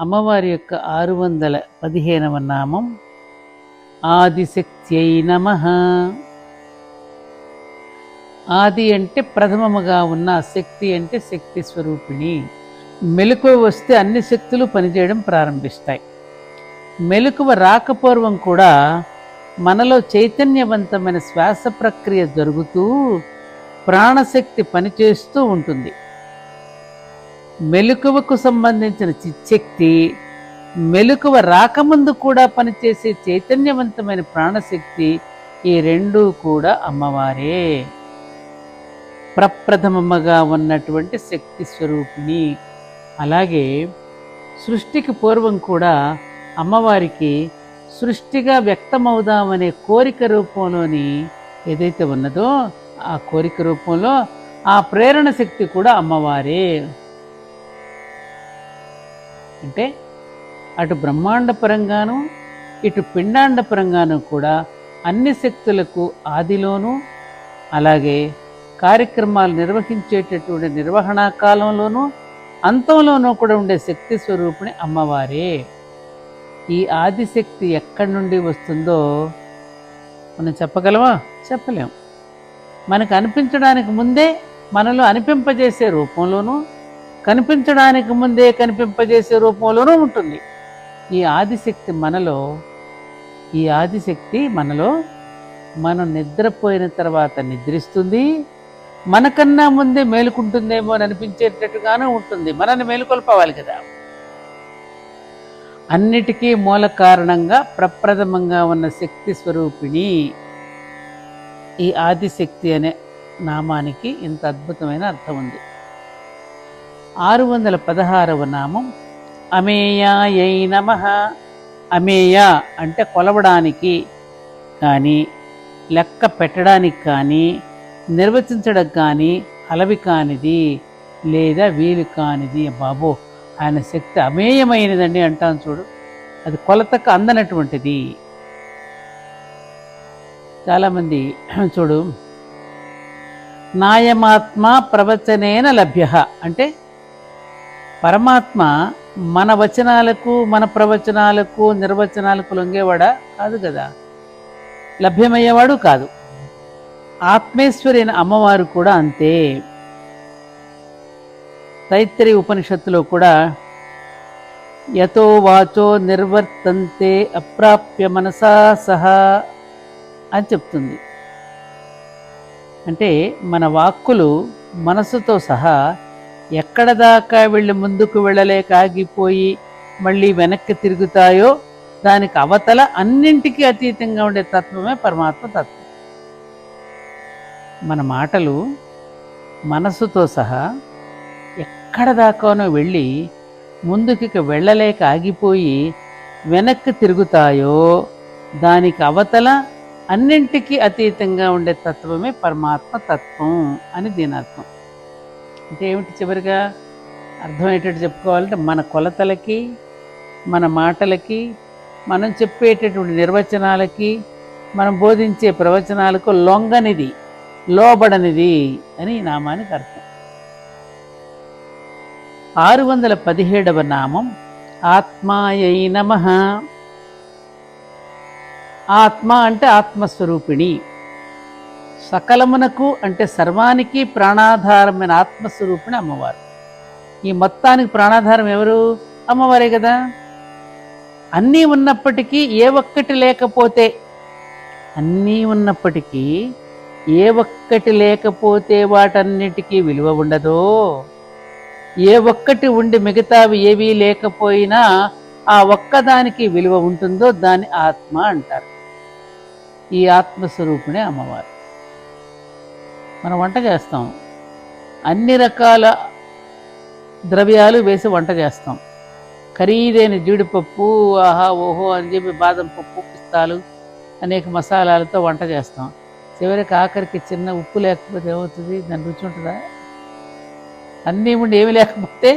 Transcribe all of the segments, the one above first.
అమ్మవారి యొక్క ఆరు వందల పదిహేనవ నామం. ఆదిశక్త్యై నమ. ఆది అంటే ప్రథమముగా ఉన్న శక్తి అంటే శక్తి స్వరూపిణి. మెలకువ వస్తే అన్ని శక్తులు పనిచేయడం ప్రారంభిస్తాయి. మెలకువ రాకపూర్వం కూడా మనలో చైతన్యవంతమైన శ్వాస ప్రక్రియ జరుగుతూ ప్రాణశక్తి పనిచేస్తూ ఉంటుంది. మెలకువకు సంబంధించిన చిచ్చక్తి మెలకువ రాకముందు కూడా పనిచేసే చైతన్యవంతమైన ప్రాణశక్తి ఈ రెండూ కూడా అమ్మవారే. ప్రప్రథమమ్మగా ఉన్నటువంటి శక్తి స్వరూపిణి. అలాగే సృష్టికి పూర్వం కూడా అమ్మవారికి సృష్టిగా వ్యక్తమవుదామనే కోరిక రూపంలోని ఏదైతే ఉన్నదో ఆ కోరిక రూపంలో ఆ ప్రేరణ శక్తి కూడా అమ్మవారే. అంటే అటు బ్రహ్మాండ పరంగాను ఇటు పిండాండ పరంగాను కూడా అన్ని శక్తులకు ఆదిలోనూ అలాగే కార్యక్రమాలు నిర్వహించేటటువంటి నిర్వహణా కాలంలోనూ అంతంలోనూ కూడా ఉండే శక్తి స్వరూపిణి అమ్మవారే. ఈ ఆదిశక్తి ఎక్కడి నుండి వస్తుందో మనం చెప్పగలమా? చెప్పలేం. మనకు అనిపించడానికి ముందే మనలో అనిపింపజేసే రూపంలోనూ కనిపించడానికి ముందే కనిపింపజేసే రూపంలోనూ ఉంటుంది. ఈ ఆదిశక్తి మనలో ఈ ఆదిశక్తి మనలో మనం నిద్రపోయిన తర్వాత నిద్రిస్తుంది. మనకన్నా ముందే మేలుకుంటుందేమో అని అనిపించేటట్టుగానే ఉంటుంది. మనల్ని మేలుకొల్పవాలి కదా. అన్నిటికీ మూల కారణంగా ప్రప్రథమంగా ఉన్న శక్తి స్వరూపిణి ఈ ఆదిశక్తి అనే నామానికి ఇంత అద్భుతమైన అర్థం ఉంది. ఆరు వందల పదహారవ నామం. అమేయాయై నమ. అమేయ అంటే కొలవడానికి కానీ లెక్క పెట్టడానికి కానీ నిర్వచించడం కానీ అలవి కానిది లేదా వీలు కానిది. బాబో ఆయన శక్తి అమేయమైనదండి అంటాను చూడు. అది కొలతకు అందనటువంటిది. చాలామంది చూడు. నాయమాత్మ ప్రవచనేన లభ్య అంటే పరమాత్మ మన వచనాలకు మన ప్రవచనాలకు నిర్వచనాలకు లొంగేవాడా? కాదు కదా. లభ్యమయ్యేవాడు కాదు. ఆత్మేశ్వరి అయిన అమ్మవారు కూడా అంతే. తైత్తరి ఉపనిషత్తులో కూడా యతో వాచో నిర్వర్తంతే అప్రాప్య మనసా సహా అని చెప్తుంది. అంటే మన వాక్కులు మనసుతో సహా ఎక్కడ దాకా వెళ్ళి ముందుకు వెళ్ళలేక ఆగిపోయి మళ్ళీ వెనక్కి తిరుగుతాయో దానికి అవతల అన్నింటికీ అతీతంగా ఉండే తత్వమే పరమాత్మ తత్వం. మన మాటలు మనసుతో సహా ఎక్కడ దాకానో వెళ్ళి ముందుకి వెళ్ళలేక ఆగిపోయి వెనక్కి తిరుగుతాయో దానికి అవతల అన్నింటికీ అతీతంగా ఉండే తత్వమే పరమాత్మ తత్వం అని దీని అర్థం అంటే ఏమిటి చివరిగా అర్థమయ్యేటట్టు చెప్పుకోవాలంటే మన కొలతలకి మన మాటలకి మనం చెప్పేటటువంటి నిర్వచనాలకి మనం బోధించే ప్రవచనాలకు లొంగనిది లోబడనిది అని ఈ నామానికి అర్థం. ఆరు వందల పదిహేడవ నామం ఆత్మాయై నమ. ఆత్మ అంటే ఆత్మస్వరూపిణి. సకలమునకు అంటే సర్వానికి ప్రాణాధారమైన ఆత్మస్వరూపిణి అమ్మవారు. ఈ మొత్తానికి ప్రాణాధారం ఎవరు? అమ్మవారే కదా. అన్నీ ఉన్నప్పటికీ ఏ ఒక్కటి లేకపోతే అన్నీ ఉన్నప్పటికీ ఏ ఒక్కటి లేకపోతే వాటన్నిటికీ విలువ ఉండదో ఏ ఒక్కటి ఉండి మిగతావి ఏవీ లేకపోయినా ఆ ఒక్కదానికి విలువ ఉంటుందో దాన్ని ఆత్మ అంటారు. ఈ ఆత్మస్వరూపిణే అమ్మవారు. మనం వంట చేస్తాం. అన్ని రకాల ద్రవ్యాలు వేసి వంట చేస్తాం. ఖరీదైన జీడిపప్పు ఆహా ఓహో అని చెప్పి బాదం పప్పు పిస్తాలు అనేక మసాలాలతో వంట చేస్తాం. చివరికి ఆఖరికి చిన్న ఉప్పు లేకపోతే ఏమవుతుంది? దాని రుచి ఉంటుందా? అన్నీ ఉండి ఏమి లేకపోతే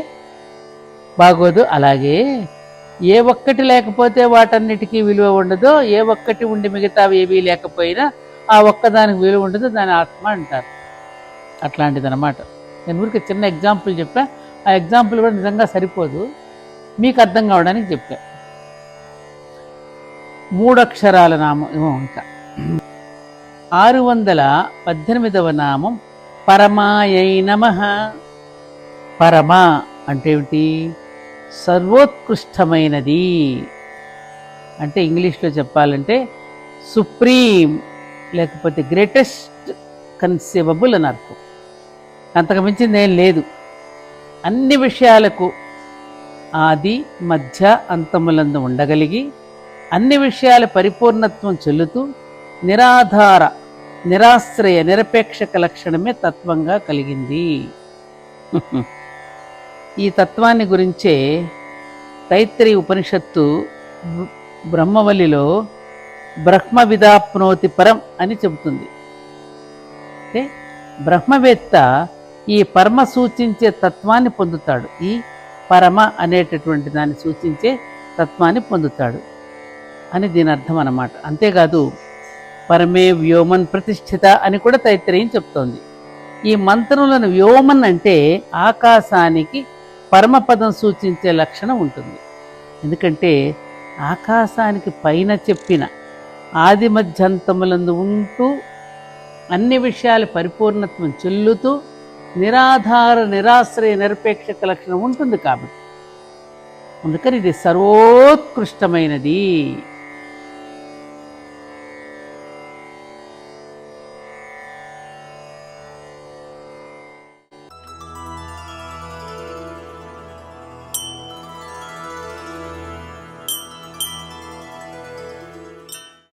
బాగోదు. అలాగే ఏ ఒక్కటి లేకపోతే వాటన్నిటికీ విలువ ఉండదో ఏ ఒక్కటి ఉండి మిగతావి ఏవీ లేకపోయినా ఆ ఒక్కదానికి విలువ ఉంటుందో దాని ఆత్మ అంటారు. అట్లాంటిది అనమాట నేను ఊరికి చిన్న ఎగ్జాంపుల్ చెప్పా. ఆ ఎగ్జాంపుల్ కూడా నిజంగా సరిపోదు. మీకు అర్థం కావడానికి చెప్పా. మూడు అక్షరాల నామం ఏమో ఇంకా. ఆరు వందల పద్దెనిమిదవ నామం పరమాయై నమ. పరమ అంటే ఏమిటి? సర్వోత్కృష్టమైనది. అంటే ఇంగ్లీష్లో చెప్పాలంటే సుప్రీం లేకపోతే గ్రేటెస్ట్ కన్సీవబుల్ అని అర్థం. అంతకు మించింది ఏం లేదు. అన్ని విషయాలకు ఆది మధ్య అంతములందు ఉండగలిగి అన్ని విషయాల పరిపూర్ణత్వం చెల్లుతూ నిరాధార నిరాశ్రయ నిరపేక్షక లక్షణమే తత్వంగా కలిగింది. ఈ తత్వాన్ని గురించే తైత్రి ఉపనిషత్తు బ్రహ్మవల్లిలో బ్రహ్మ విదాప్నోతి పరం అని చెబుతుంది. అంటే బ్రహ్మవేత్త ఈ పరమ సూచించే తత్వాన్ని పొందుతాడు. ఈ పరమ అనేటటువంటి దాన్ని సూచించే తత్వాన్ని పొందుతాడు అని దీని అర్థం అన్నమాట. అంతేకాదు పరమే వ్యోమన్ ప్రతిష్ఠిత అని కూడా తైత్రేయం చెప్తోంది. ఈ మంత్రములను వ్యోమన్ అంటే ఆకాశానికి పరమపదం సూచించే లక్షణం ఉంటుంది. ఎందుకంటే ఆకాశానికి పైన చెప్పిన ఆది మధ్యంతములందు ఉంటూ అన్ని విషయాల పరిపూర్ణత్వం చెల్లుతూ నిరాధార నిరాశ్రయ నిరపేక్షక లక్షణం ఉంటుంది కాబట్టి. అందుకని ఇది సర్వోత్కృష్టమైనది.